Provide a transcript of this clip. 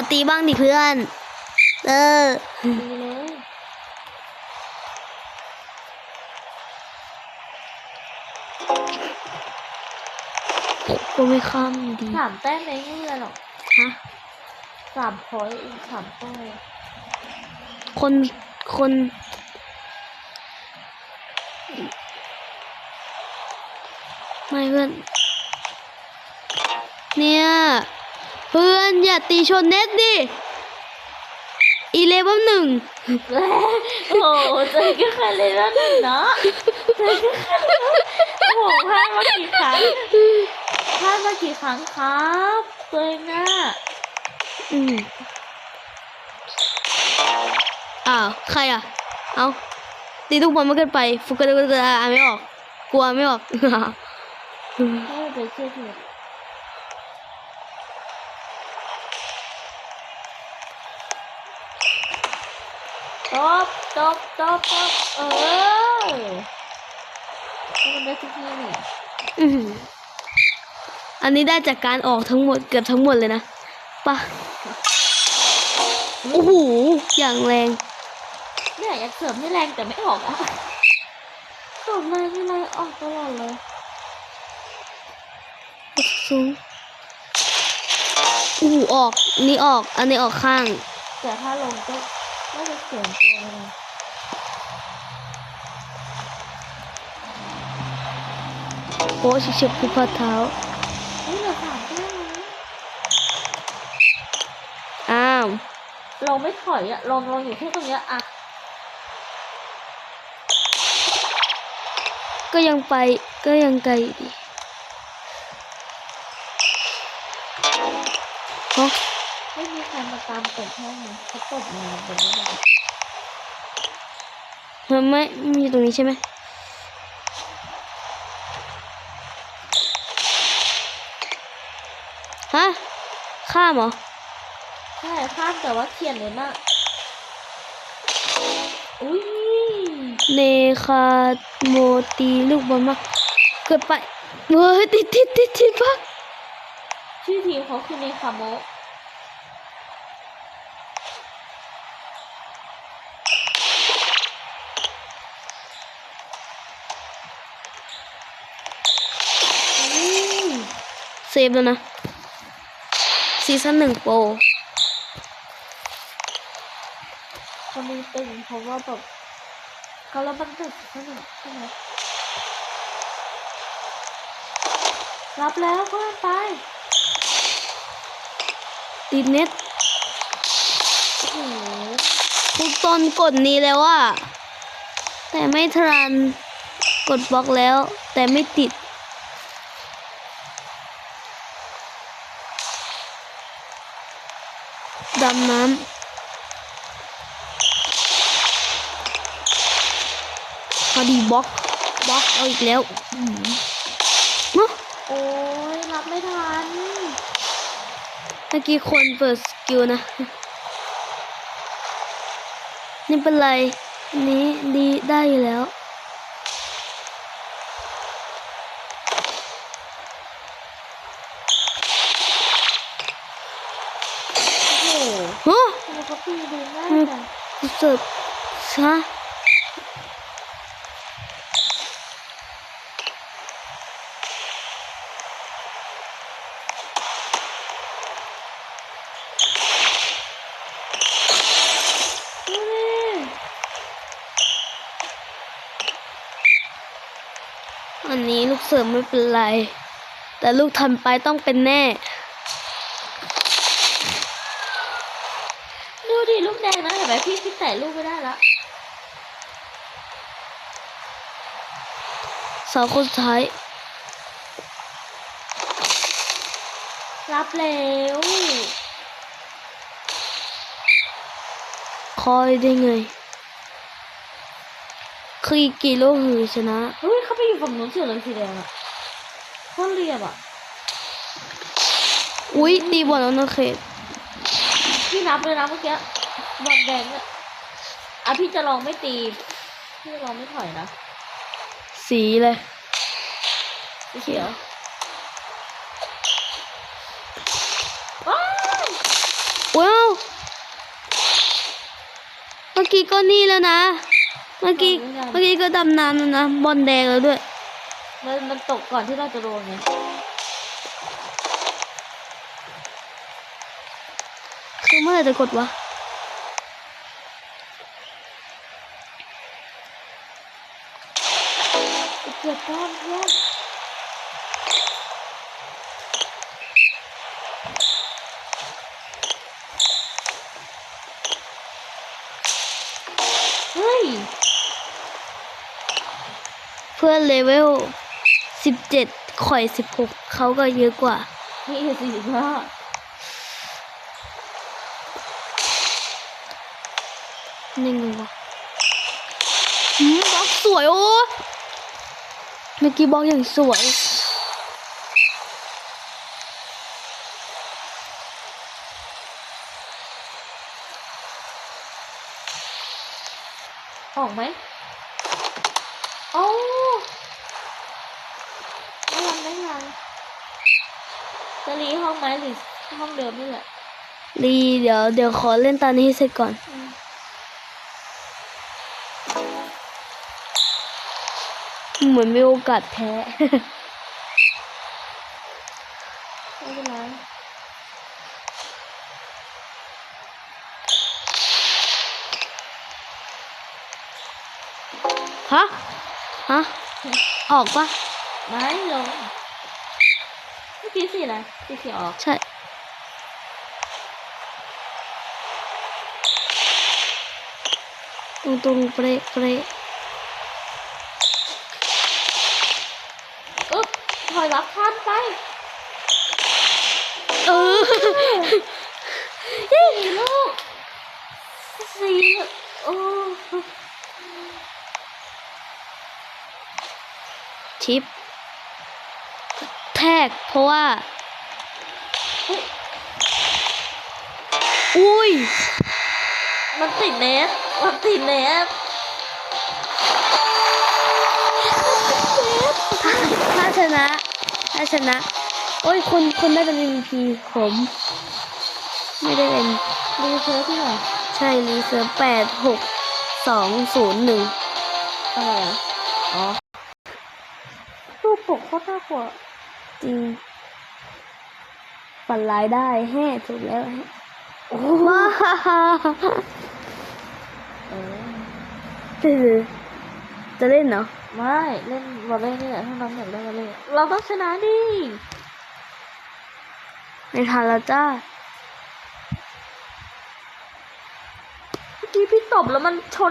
อตีบ้างดิเพื่อน เออดีเลยกูไม่ข้ามดีสามแต้มเองไม่เป็นไรหรอกฮะสามพอยต์เองสามแต้มคนคนไม่เพื่อนเนี่ย เพื่อนอย่าตีชนเน็ตดิอีเลเวลหนึ่งแล้วโอ้โหเจอกันแค่เลยแล้วหนึ่งเนาะเจอกันแค่เลยนะโอ้โหพลาดมากี่ครั้งพลาดมากี่ครั้งครับตัวเองน่ะอืมอ้าวใครอะ เอาตีลูกบอลมากเกินไปฟุกกระดึกอ่านไม่ออก กลัวไม่ออกไม่ไปเชื่อถือ ตบตบตบตบเออให้มันได้ทุกที่นี่อื้อหืออันนี้ได้จากการออกทั้งหมดเกือบทั้งหมดเลยนะปะโอ้โหอย่างแรงเนี่ยอยากเสริมให้แรงแต่ไม่ออกอะเสริมแรงไม่แรงออกตลอดเลยสูงโอ้โหออกนี่ออก อันนี้ออกข้าง แต่ถ้าลงก็ น่าจะเสียงตัวเลยโอ้ชิเชบผู้พัดเท้านี่เหลือสามแต้มนะอ้าวเราไม่ถอยอะลงลงอยู่แค่ตรงเนี้ยอะก็ยังไปก็ยังไกลดีฮะ ไม่มีใครมาตามกดให้เลยเขากดมาเป็นไม่ได้มันไม่มีตรงนี้ใช่ไหมฮะ ข้ามเหรอ ใช่ข้ามแต่ว่าเขียนเลยมากอุ้ยเนคาโมตีลูกบอลมากเกิดไปเฮ้ยติดติดติดติดปะชื่อทีมเขาคือเนคาโมะ อุ้ย เซฟแล้วนะซีซั่นหนึ่งโปรคนนี้ตึงเพราะว่าแบบเขาแล้วมันตึกสนุกใช่ไหมรับแล้วเพื่อนไป ติดเน็ตโอ้โหทุกตนกดนี้แล้วอะแต่ไม่ทันกดบล็อกแล้ว แต่ไม่ติด ดำน้ำพอดีบล็อกบล็อกเอาอีกแล้วอื้อหือเนอะโอ้ยรับไม่ทันเมื่อกี้คนเปิดสกิลนะ นี่เป็นไรอันนี้ดีได้อยู่แล้ว โอ้โห ฮะทำไมเขาตีดีมากอะเสิร์ฟฮะดูดิอันนี้ลูกเสริมไม่เป็นไร แต่ลูกทันไปต้องเป็นแน่ ดูดิลูก แดงนะเห็นไหมพี่พี่แตะลูกไม่ได้ละเสาคนสุดท้าย รับแล้วคอยได้ไงคืออีกกี่ลูกหือชนะเฮ้ยเขาไปอยู่ฝั่งนู้นเฉยเลยสีแดงอะโคตรเรียบอะอุ๊ยตีบอลแล้วนะเขตพี่นับเลยนะเมื่อกี้ บอลแดงเนี่ยอะพี่จะลองไม่ตี พี่จะลองไม่ถอยนะ สีเลยสีเขียวว้าวว้ากี้ก็นี่แล้วนะ เมื่อกี้ เมื่อกี้ก็ดำน้ำแล้วนะบอลแดงแล้วด้วย มันมันตกก่อนที่เราจะโดนไงคือเมื่อไหร่จะกดวะ เกือบก้อนเพื่อนเฮ้ย เพื่อนเลเวลสิบเจ็ดข่อยสิบหกเขาก็เยอะกว่า นี่สี่ห้านี่ไงวะอืมบล็อกสวยโอ้ เมื่อกี้บล็อกอย่างสวยออกไหมโอ้ไม่ยังไม่ยังจะรีห้องไหมหรือห้องเดิมนี่แหละดีเดี๋ยวเดี๋ยวขอเล่นตอนนี้ให้เสร็จก่อน เหมือนมีโอกาสแพ้ไม่เป็นไรฮะ ฮะ ออกปะไม่ลงเมื่อกี้สีอะไรสีเขียวออก ใช่ ตรงตรงๆเประเประ อึ๊บถอย รับพันไปเออสี่ลูกสี่ลูกโอ้ชิปแทกเพราะว่า อุ้ย มันติดเนสมันติดเนสถ้าชนะ ถ้าชนะ โอ้ยคุณคุณได้เป็น MVP ผม ไม่ได้เป็นรีเซิร์ฟที่ไหนใช่รีเซิร์ฟแปดหกสองศูนย์หนึ่งอะไรอะอ๋อรูปปกโคตรน่ากลัวจริงฝันร้ายได้แฮ่ถูกแล้วแฮ่โอ้ว้าเออคือ จะเล่นเนาะไม่เล่นวอลเลย์นี่แหละถ้าน้องอยากเล่นวอลเลย์เราต้องชนะดิไม่ทันแล้วจ้าเมื่อกี้พี่ตบแล้วมันชน